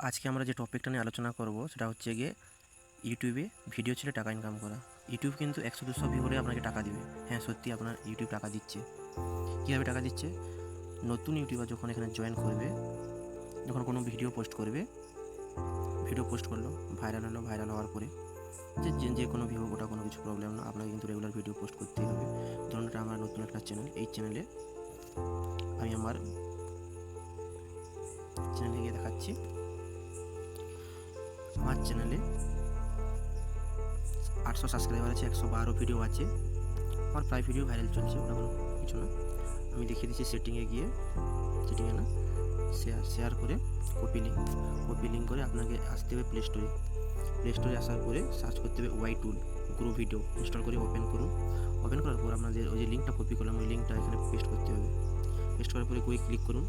আজকে আমরা যে টপিকটা নিয়ে আলোচনা করব, সেটা হচ্ছে গিয়ে ইউটিউবে ভিডিও ছেড়ে টাকা ইনকাম করা। ইউটিউব কিন্তু একশো দুশো ভিউ আপনাকে টাকা দিবে। হ্যাঁ সত্যি আপনার ইউটিউব টাকা দিচ্ছে। কীভাবে টাকা দিচ্ছে? নতুন ইউটিউবার যখন এখানে জয়েন করবে, যখন কোনো ভিডিও পোস্ট করবে ভিডিও পোস্ট করল ভাইরাল হলো ভাইরাল হওয়ার পরে, যে, যে- যে কোনো ভিউ ওটা কোনো কিছু প্রবলেম না, আপনাকে কিন্তু রেগুলার ভিডিও পোস্ট করতেই হবে। ধরুন এটা আমার নতুন একটা চ্যানেল এই চ্যানেলে আমি আমার চ্যানেলে গিয়ে দেখাচ্ছি। আমার চ্যানেলে আটশো সাবস্ক্রাইবার আছে, একশো বারো ভিডিও আছে। আমার প্রায় ভিডিও ভাইরাল চলছে ওটা কোনো কিছু না। আমি দেখিয়ে দিচ্ছি সেটিংয়ে গিয়ে। সেটিংয়ে না শেয়ার শেয়ার করে কপি লিঙ্ক কপি লিঙ্ক করে আপনাকে আসতে হবে প্লে স্টোরে প্লে স্টোরে আসার পরে সার্চ করতে হবে Y tool grow video install করে ওপেন করুন। ওপেন করার পর আপনাদের ওই যে লিঙ্কটা কপি করলাম, ওই লিঙ্কটা এখানে পেস্ট করতে হবে। পেস্ট করার পরে কই ক্লিক করুন।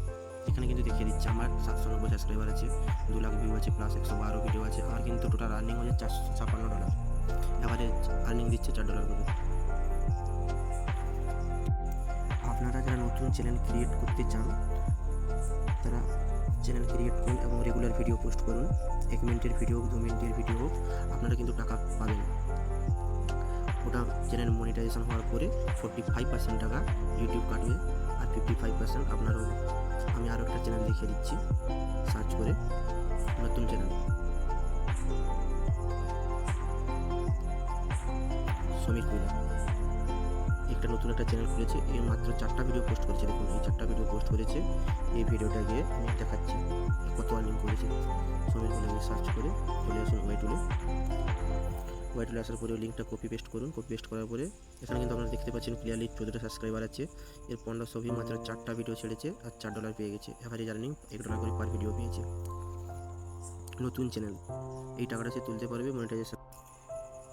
এখানে কিন্তু দেখিয়ে দিচ্ছে, আমার সাতশো নব্বই সাবস্ক্রাইবার আছে, দু আছে প্লাস একশো বারো ভিডিও আছে আমার কিন্তু টোটাল আর্নিং হচ্ছে চারশো ছাপ্পান্ন ডলার এভারেজ আর্নিং দিচ্ছে চার ডলার করে। আপনারা যারা নতুন চ্যানেল ক্রিয়েট করতে চান, তারা চ্যানেল ক্রিয়েট করুন এবং রেগুলার ভিডিও পোস্ট করুন। এক মিনিটের ভিডিও হোক, দু মিনিটের ভিডিও হোক, আপনারা কিন্তু টাকা পাবেন। ওটা চ্যানেল মনিটাইজেশন হওয়ার পরে ফোর্টি ফাইভ পার্সেন্ট টাকা ইউটিউব কাটবে, আর ফিফটি ফাইভ পার্সেন্ট আপনারও আমি আরও একটা চ্যানেল দেখিয়ে দিচ্ছি। সার্চ করে নতুন চ্যানেল সমীর কুইলা একটা নতুন একটা চ্যানেল খুলেছে এই মাত্র চারটা ভিডিও পোস্ট করেছে। দেখুন, এই চারটা ভিডিও পোস্ট করেছে, এই ভিডিওটা গিয়ে আমি দেখাচ্ছি, কত আর্নিং করেছে। সমীর কুইলা সার্চ করে চলে আসুন ওয়াই টুলে ওয়াই টুলে আসার পরে লিঙ্কটা কপি পেস্ট করুন কপি পেস্ট করার পরে এখানে কিন্তু আপনারা দেখতে পাচ্ছেন ক্লিয়ারলি চোদ্দোটা সাবস্ক্রাইবার আছে। এর পনেরোশো ভিউ মাত্র চারটা ভিডিও ছেড়েছে আর চার ডলার পেয়ে গেছে। এভারেজ আর্নিং এক ডলার করে পার ভিডিও পেয়েছে। নতুন চ্যানেল এই টাকাটা সে তুলতে পারবে মনিটাইজেশন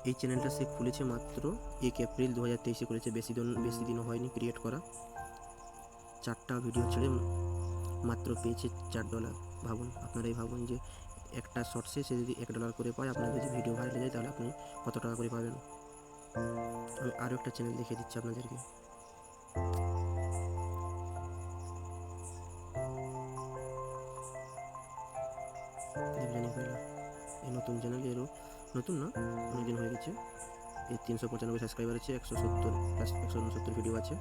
এই চ্যানেলটা সে খুলেছে মাত্র এক এপ্রিল দু হাজার তেইশে খুলেছে বেশি দিন, বেশি দিনও হয়নি ক্রিয়েট করা। চারটা ভিডিও ছেড়ে মাত্র পেয়েছে চার ডলার ভাবুন, আপনারাই ভাবুন যে একটা শর্টসে সে যদি এক ডলার করে পায় আপনার যদি ভিডিও ভাইরাল যায়, তাহলে আপনি কত টাকা করে পাবেন? আমি আরও একটা চ্যানেল দেখিয়ে দিচ্ছি আপনাদেরকে। এই নতুন চ্যানেল এরও নতুন না, অনেকদিন হয়ে গেছে। এর তিনশো পঁচানব্বই সাবস্ক্রাইবার আছে, একশো সত্তর প্লাস একশো উনসত্তর ভিডিও আছে।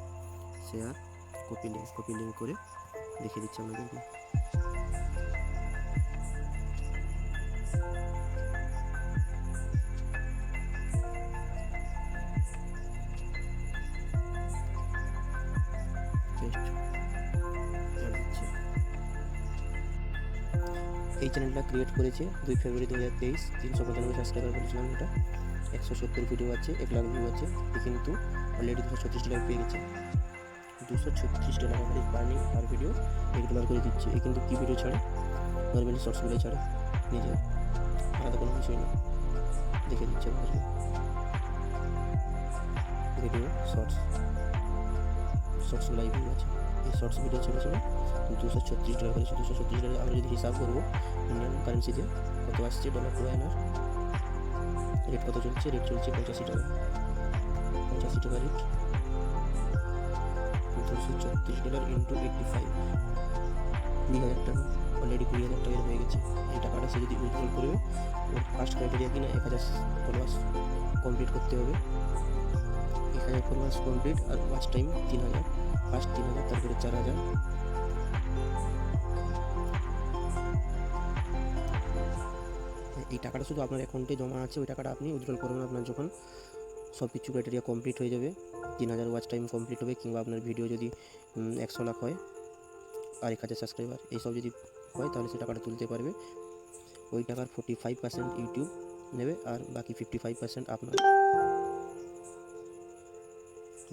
Share copy link copy link করে দেখিয়ে দিচ্ছি আপনাদেরকে। এই চ্যানেলটা ক্রিয়েট করেছে দুই ফেব্রুয়ারি দু হাজার তেইশ। তিনশো পঁচানব্বই সাবস্ক্রাইবার বলেছিলাম এটা। একশো সত্তর ভিডিও আছে, এক লাখ ভিউ আছে। কিন্তু অলরেডি দুশো ছত্রিশ ডলার পেয়ে গেছে। দুশো ছত্রিশ ডলার আমাদের পার্নিং পার ভিডিও ডলার করে দিচ্ছে। এ কিন্তু কী ভিডিও ছাড়ে? নর্মালি শর্টসগুলোই ছাড়ে। নিজে আলাদা কোনো কিছুই না। দেখে দিচ্ছে video shorts shorts live view আছে। এই শর্টস ভিডিও ছেড়েছিল দুশো ছত্রিশ ডলার করেছে দুশো ছত্রিশ ডলার আমরা যদি হিসাব করব ইন্ডিয়ান কারেন্সিতে কত আসছে ডলার টু আনার রেট কত চলছে? রেট চলছে পঁচাশি টাকা পঁচাশি টাকা রেট দুশো ছত্রিশ ডলার ইন্টু এইটটি ফাইভ কুড়ি হাজার টাকা। অলরেডি কুড়ি হাজার টাকার হয়ে গেছে। এই টাকাটা সে যদি উইথড্রল করবে ফার্স্ট ক্রাইটেরিয়া কিনা, এক হাজার ফলোয়ার্স কমপ্লিট করতে হবে। হাজার ফলোয়ার্স কমপ্লিট আর ওয়াচ টাইম তিন হাজার ফার্স্ট তিন হাজার, তারপরে চার হাজার। এই টাকাটা শুধু আপনার অ্যাকাউন্টে জমা আছে, ওই টাকাটা আপনি উইথড্রল করবেন আপনার যখন। সব কিছু ক্রাইটেরিয়া কমপ্লিট হয়ে যাবে। তিন হাজার ওয়াচ টাইম কমপ্লিট হবে, কিংবা আপনার ভিডিও যদি একশো লাখ হয় আর এক হাজার সাবস্ক্রাইবার এইসব যদি হয়, তাহলে সে টাকাটা তুলতে পারবে। ওই টাকার ফোর্টি ফাইভ পার্সেন্ট ইউটিউব নেবে, আর বাকি ফিফটি ফাইভ পার্সেন্ট আপনার।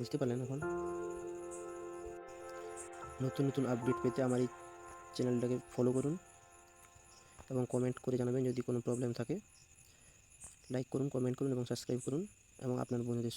বুঝতে পারলেন এখন? নতুন নতুন আপডেট পেতে আমার এই চ্যানেলটাকে ফলো করুন এবং কমেন্ট করে জানাবেন যদি কোনো প্রবলেম থাকে। লাইক করুন কমেন্ট করুন এবং সাবস্ক্রাইব করুন এবং আপনার বন্ধুদের